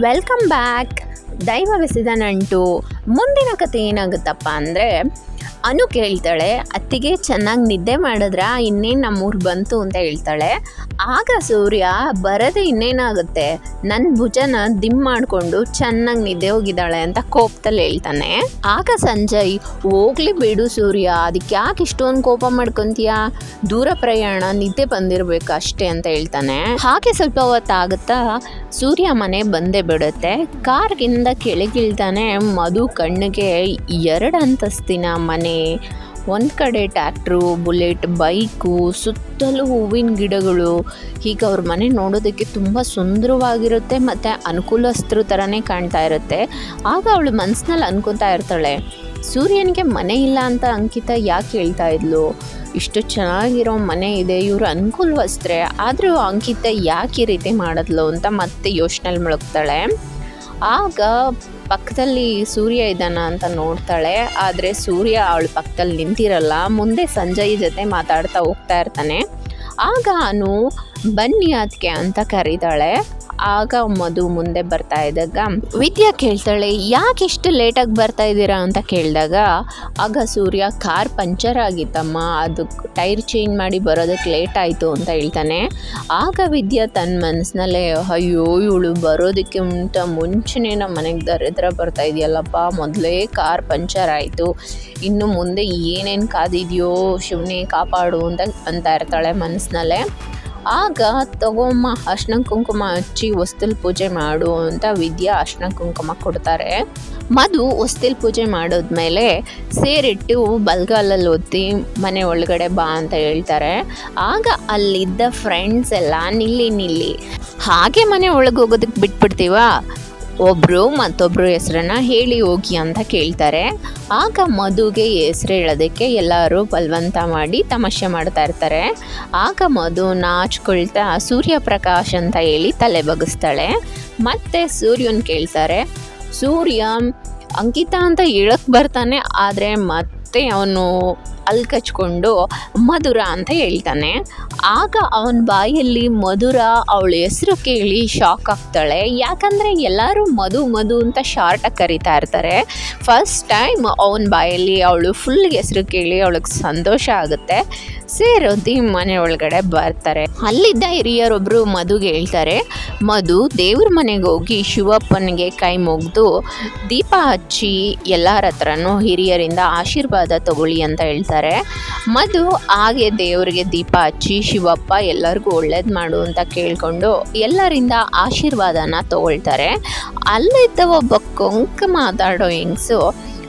Welcome back ದೈವ ಬೆಸೆದ ನಂಟು ಮುಂದಿನ ಕತೆ ಏನಾಗುತ್ತಪ್ಪ ಅಂದರೆ ಅನು ಕೇಳ್ತಾಳೆ, ಅತ್ತಿಗೆ ಚೆನ್ನಾಗಿ ನಿದ್ದೆ ಮಾಡಿದ್ರ? ಇನ್ನೇನು ನಮ್ಮೂರು ಬಂತು? ಅಂತ ಹೇಳ್ತಾಳೆ. ಆಗ ಸೂರ್ಯ, ಬರದೆ ಇನ್ನೇನಾಗುತ್ತೆ? ನನ್ನ ಭುಜನ ದಿಮ್ ಮಾಡಿಕೊಂಡು ಚೆನ್ನಾಗಿ ನಿದ್ದೆ ಹೋಗಿದ್ದಾಳೆ ಅಂತ ಕೋಪದಲ್ಲಿ ಹೇಳ್ತಾನೆ. ಆಗ ಸಂಜಯ್, ಹೋಗ್ಲಿ ಬಿಡು ಸೂರ್ಯ, ಅದಕ್ಕೆ ಯಾಕೆ ಇಷ್ಟೊಂದು ಕೋಪ ಮಾಡ್ಕೊಂತೀಯ? ದೂರ ಪ್ರಯಾಣ, ನಿದ್ದೆ ಬಂದಿರಬೇಕು ಅಷ್ಟೇ ಅಂತ ಹೇಳ್ತಾನೆ. ಹಾಗೆ ಸ್ವಲ್ಪ ಹೊತ್ತಾಗುತ್ತಾ ಸೂರ್ಯ ಮನೆ ಬಂದೇ ಬಿಡುತ್ತೆ. ಕಾರ್ಗಿಂದ ಕೆಳಗಿಳ್ತಾನೆ ಮಧು ಕಣ್ಣಿಗೆ ಎರಡು ಅಂತಸ್ತಿನ ಮನೆ. ಒಂದು ಕಡೆ ಟ್ಯಾಕ್ಟ್ರು, ಬುಲೆಟ್, ಬೈಕು, ಸುತ್ತಲೂ ಹೂವಿನ ಗಿಡಗಳು. ಹೀಗೆ ಅವ್ರ ಮನೆ ನೋಡೋದಕ್ಕೆ ತುಂಬ ಸುಂದರವಾಗಿರುತ್ತೆ ಮತ್ತು ಅನುಕೂಲಸ್ಥರು ಥರನೇ ಕಾಣ್ತಾ ಇರುತ್ತೆ. ಆಗ ಅವಳು ಮನಸ್ಸಿನಲ್ಲಿ ಅನ್ಕೊತಾ ಇರ್ತಾಳೆ, ಸೂರ್ಯನಿಗೆ ಮನೆ ಇಲ್ಲ ಅಂತ ಅಂಕಿತ ಯಾಕೆ ಹೇಳ್ತಾ ಇದ್ಲು? ಇಷ್ಟು ಚೆನ್ನಾಗಿರೋ ಮನೆ ಇದೆ, ಇವರು ಅನುಕೂಲವಸ್ತ್ರೆ. ಆದರೂ ಅಂಕಿತ ಯಾಕೆ ಈ ರೀತಿ ಮಾಡಿದ್ಲು? ಅಂತ ಮತ್ತೆ ಯೋಚನೆಲಿ ಮುಳುಗ್ತಾಳೆ. ಆಗ ಪಕ್ಕದಲ್ಲಿ ಸೂರ್ಯ ಇದ್ದಾನ ಅಂತ ನೋಡ್ತಾಳೆ. ಆದರೆ ಸೂರ್ಯ ಅವಳ ಪಕ್ಕದಲ್ಲಿ ನಿಂತಿರಲ್ಲ. ಮುಂದೆ ಸಂಜಯ್ ಜೊತೆ ಮಾತಾಡ್ತಾ ಹೋಗ್ತಾ ಇರ್ತಾನೆ. ಆಗ ಅನು ಬನ್ನಿ ಅದಕ್ಕೆ ಅಂತ ಕರೀತಾಳೆ ಆಗ ಮಧು ಮುಂದೆ ಬರ್ತಾ ಇದ್ದಾಗ, ವಿದ್ಯಾ ಕೇಳ್ತಾಳೆ, ಯಾಕೆ ಇಷ್ಟು ಲೇಟಾಗಿ ಬರ್ತಾ ಇದ್ದೀರಾ? ಅಂತ ಕೇಳಿದಾಗ, ಆಗ ಸೂರ್ಯ ಕಾರ್ ಪಂಚರ್ ಆಗಿತ್ತಮ್ಮ ಅದು ಟೈರ್ ಚೇಂಜ್ ಮಾಡಿ ಬರೋದಕ್ಕೆ ಲೇಟ್ ಆಯಿತು ಅಂತ ಹೇಳ್ತಾನೆ. ಆಗ ವಿದ್ಯಾ ತನ್ನ ಮನಸ್ಸಿನಲ್ಲೇ ಅಯ್ಯೋ, ಇವಳು ಬರೋದಕ್ಕೆ ಮುಂಟ ಮುಂಚೆನೇ ನಮ್ಮ ಮನೆಗೆ ದರಿದ್ರ ಬರ್ತಾ ಇದೆಯಲ್ಲಪ್ಪ, ಮೊದಲೇ ಕಾರ್ ಪಂಚರ್ ಆಯಿತು, ಇನ್ನು ಮುಂದೆ ಏನೇನು ಕಾದಿದೆಯೋ, ಶಿವನೇ ಕಾಪಾಡು ಅಂತ ಅಂತ ಇರ್ತಾಳೆ ಮನಸ್ಸಿನಲ್ಲೇ ಆಗ ತಗೊಮ್ಮ ಅರ್ಶನ ಕುಂಕುಮ ಹಚ್ಚಿ ಹೊಸ್ತಿಲ್ ಪೂಜೆ ಮಾಡು ಅಂತ ವಿದ್ಯಾ ಅರ್ಶನ ಕುಂಕುಮ ಕೊಡ್ತಾರೆ. ಮಧು ಹೊಸ್ತಿಲ್ ಪೂಜೆ ಮಾಡಿದ್ಮೇಲೆ ಸೇರಿಟ್ಟು ಬಲ್ಗಾಲಲ್ಲಿ ಒತ್ತಿ ಮನೆ ಒಳಗಡೆ ಬಾ ಅಂತ ಹೇಳ್ತಾರೆ. ಆಗ ಅಲ್ಲಿದ್ದ ಫ್ರೆಂಡ್ಸ್ ಎಲ್ಲ ನಿಲ್ಲಿ ನಿಲ್ಲಿ, ಹಾಗೆ ಮನೆ ಒಳಗೆ ಹೋಗೋದಕ್ಕೆ ಬಿಟ್ಬಿಡ್ತೀವ? ಒಬ್ಬರು ಮತ್ತೊಬ್ಬರು ಹೆಸರನ್ನ ಹೇಳಿ ಹೋಗಿ ಅಂತ ಕೇಳ್ತಾರೆ. ಆಗ ಮಧುಗೆ ಹೆಸರು ಹೇಳೋದಕ್ಕೆ ಎಲ್ಲರೂ ಬಲವಂತ ಮಾಡಿ ತಮಾಷೆ ಮಾಡ್ತಾ ಇರ್ತಾರೆ. ಆಗ ಮಧು ನಾಚ್ಕೊಳ್ತಾ ಸೂರ್ಯಪ್ರಕಾಶ್ ಅಂತ ಹೇಳಿ ತಲೆ ಬಗ್ಗಿಸ್ತಾಳೆ ಮತ್ತೆ ಸೂರ್ಯನ್ ಕೇಳ್ತಾರೆ, ಸೂರ್ಯ, ಅಂಕಿತ ಅಂತ ಹೇಳಕ್ ಬರ್ತಾನೆ, ಆದರೆ ಮತ್ತೆ ಅವನು ಅಲ್ಲಿ ಕಚ್ಕೊಂಡು ಮಧುರ ಅಂತ ಹೇಳ್ತಾನೆ. ಆಗ ಅವನ ಬಾಯಲ್ಲಿ ಮಧುರ, ಅವಳ ಹೆಸರು ಕೇಳಿ ಶಾಕ್ ಆಗ್ತಾಳೆ. ಯಾಕಂದರೆ ಎಲ್ಲರೂ ಮಧು ಮಧು ಅಂತ ಶಾರ್ಟಾಗಿ ಕರಿತಾ ಇರ್ತಾರೆ. ಫಸ್ಟ್ ಟೈಮ್ ಅವನ ಬಾಯಲ್ಲಿ ಅವಳು ಫುಲ್ ಹೆಸರು ಕೇಳಿ ಅವಳಿಗೆ ಸಂತೋಷ ಆಗುತ್ತೆ. ಸೇರೋದಿ ಮನೆ ಒಳಗಡೆ ಬರ್ತಾರೆ. ಅಲ್ಲಿದ್ದ ಹಿರಿಯರೊಬ್ರು ಮಧುಗೆ ಹೇಳ್ತಾರೆ, ಮಧು ದೇವ್ರ ಮನೆಗೆ ಹೋಗಿ ಶಿವಪ್ಪನಿಗೆ ಕೈ ಮುಗ್ದು ದೀಪ ಹಚ್ಚಿ ಎಲ್ಲರ ಹತ್ರನೂ ಹಿರಿಯರಿಂದ ಆಶೀರ್ವಾದ ತಗೊಳ್ಳಿ ಅಂತ ಹೇಳ್ತಾರೆ. ಮಧು ಹಾಗೆ ದೇವರಿಗೆ ದೀಪ ಹಚ್ಚಿ ಶಿವಪ್ಪ ಎಲ್ಲರಿಗೂ ಒಳ್ಳೇದು ಮಾಡು ಅಂತ ಕೇಳಿಕೊಂಡು ಎಲ್ಲರಿಂದ ಆಶೀರ್ವಾದನ ತಗೊಳ್ತಾರೆ. ಅಲ್ಲಿದ್ದ ಒಬ್ಬ ಕೊಂಕ ಮಾತಾಡೋ ಹೆಂಗಸು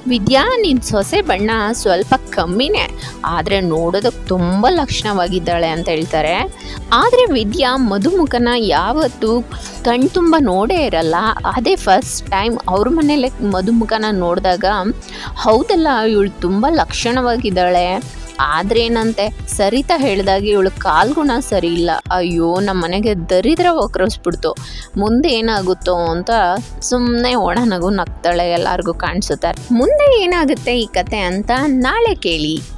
ವಿದ್ಯಾ ನಿನ್ನ ಸೊಸೆ ಬಣ್ಣ ಸ್ವಲ್ಪ ಕಮ್ಮಿನೇ. ಆದರೆ ನೋಡೋದಕ್ಕೆ ತುಂಬ ಲಕ್ಷಣವಾಗಿದ್ದಾಳೆ ಅಂತ ಹೇಳ್ತಾರೆ. ಆದರೆ ವಿದ್ಯಾ ಮಧುಮುಖನ ಯಾವತ್ತೂ ಕಣ್ ತುಂಬ ನೋಡೇ ಇರಲ್ಲ. ಅದೇ ಫಸ್ಟ್ ಟೈಮ್ ಅವ್ರ ಮನೇಲೆ ಮಧುಮುಖನ ನೋಡಿದಾಗ, ಹೌದಲ್ಲ, ಇವಳು ತುಂಬ ಲಕ್ಷಣವಾಗಿದ್ದಾಳೆ. ಆದ್ರೆ ಏನಂತೆ ಸರಿತಾ ಹೇಳಿದಾಗ ಇವಳು ಕಾಲ್ಗುಣ ಸರಿ ಇಲ್ಲ ಅಯ್ಯೋ ನಮ್ಮ ಮನೆಗೆ ದರಿದ್ರ ಒಕ್ರಸ್ಬಿಡ್ತು. ಮುಂದೆ ಏನಾಗುತ್ತೋ ಅಂತ ಸುಮ್ಮನೆ ಒಣ ನಗು ನಗ್ತಾಳೆ ಎಲ್ಲರಿಗೂ ಕಾಣಿಸುತ್ತೆ. ಮುಂದೆ ಏನಾಗುತ್ತೆ ಈ ಕತೆ ಅಂತ ನಾಳೆ ಕೇಳಿ.